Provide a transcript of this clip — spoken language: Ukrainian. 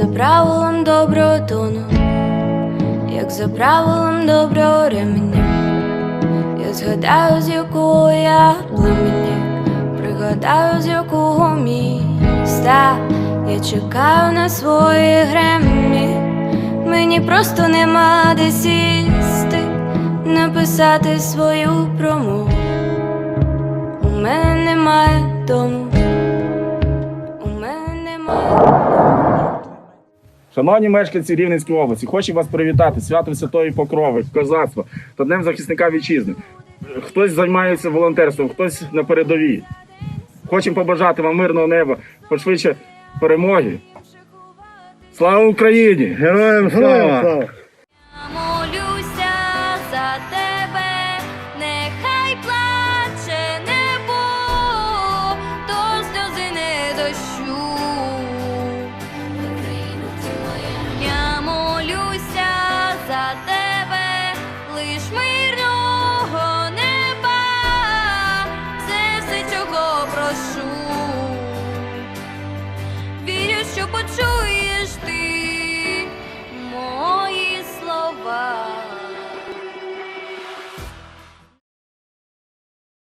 за правилом доброго тону, як за правилом доброго ременя, я згадаю, з якого я племені, пригадаю, з якого міста, я чекаю на свої гремі, мені просто нема де сісти, написати свою промову. У мене немає дому. Шановні мешканці Рівненської області, хочу вас привітати свято Святої Покрови, козацтва та Днем захисника вітчизни. Хтось займається волонтерством, хтось на передовій. Хочемо побажати вам мирного неба, пошвидше перемоги. Слава Україні! Героям слава! Молюся за тебе, нехай плаче небо, сльози не дощу. що почув.